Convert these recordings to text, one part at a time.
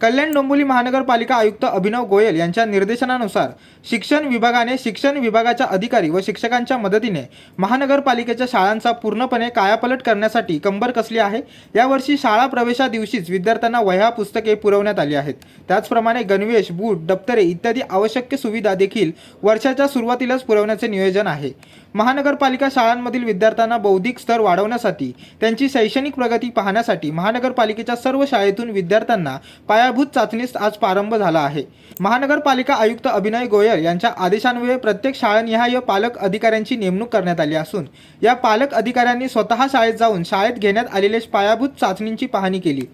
कल्याण डोंबिवली महानगरपालिका आयुक्त अभिनव गोयल यांच्या निर्देशनानुसार शिक्षण विभागाने शिक्षण विभागाच्या अधिकारी व शिक्षकांच्या मदतीने महानगरपालिकेच्या शाळांचा पूर्णपणे कायापलट करण्यासाठी कंबर कसली आहे? यावर्षी शाळा प्रवेशा दिवशीच विद्यार्थ्यांना वह्या पुस्तके पुरवण्यात आली आहेत. त्याचप्रमाणे गणवेश बूट दप्तरे इत्यादी आवश्यक सुविधा देखील वर्षाच्या सुरुवातीलाच पुरवण्याचे नियोजन आहे. महानगरपालिका शाळांमधील विद्यार्थ्यांना बौद्धिक स्तर वाढवण्यासाठी त्यांची शैक्षणिक प्रगती पाहण्यासाठी महानगरपालिकेच्या सर्व शाळेतून विद्यार्थ्यांना पायाभूत चाचणीस आज प्रारंभ झाला आहे. महानगरपालिका आयुक्त अभिनय गोयल यांच्या आदेशान्वये प्रत्येक शाळानिहाय पालक अधिकाऱ्यांची नेमणूक करण्यात आली असून या पालक अधिकाऱ्यांनी स्वतः शाळेत जाऊन शाळेत घेण्यात आलेल्या पायाभूत चाचणींची पाहणी केली.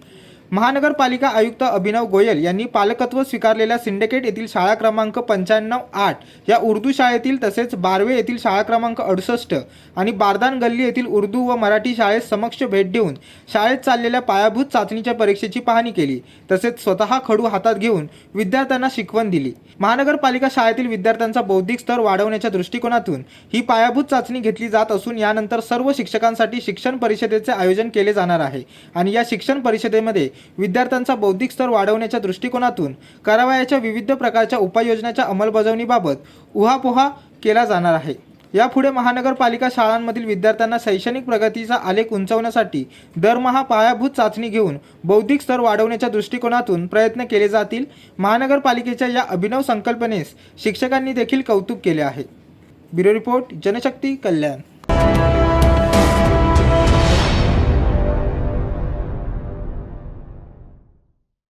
महानगरपालिका आयुक्त अभिनव गोयल यांनी पालकत्व स्वीकारलेल्या सिंडिकेट येथील शाळा क्रमांक पंच्याण्णव आठ या उर्दू शाळेतील तसेच बारवे येथील शाळा क्रमांक अडुसष्ट आणि बारदान गल्ली येथील उर्दू व मराठी शाळेत समक्ष भेट देऊन शाळेत चाललेल्या पायाभूत चाचणीच्या परीक्षेची पाहणी केली. तसेच स्वतः खडू हातात घेऊन विद्यार्थ्यांना शिकवण दिली. महानगरपालिका शाळेतील विद्यार्थ्यांचा बौद्धिक स्तर वाढवण्याच्या दृष्टिकोनातून ही पायाभूत चाचणी घेतली जात असून यानंतर सर्व शिक्षकांसाठी शिक्षण परिषदेचे आयोजन केले जाणार आहे आणि या शिक्षण परिषदेमध्ये विद्यार्थ्यांचा बौद्धिक स्तर वाढवण्याच्या दृष्टिकोनातून करावयाच्या विविध प्रकारच्या उपाययोजनाच्या अंमलबजावणीबाबत उहापोहा केला जाणार आहे. यापुढे महानगरपालिका शाळांमधील विद्यार्थ्यांना शैक्षणिक प्रगतीचा आलेख उंचावण्यासाठी दरमहा पायाभूत चाचणी घेऊन बौद्धिक स्तर वाढवण्याच्या दृष्टिकोनातून प्रयत्न केले जातील महानगरपालिकेच्या या अभिनव संकल्पनेस शिक्षकांनी देखील कौतुक केले आहे. Bureau report Janashakti Kalyan.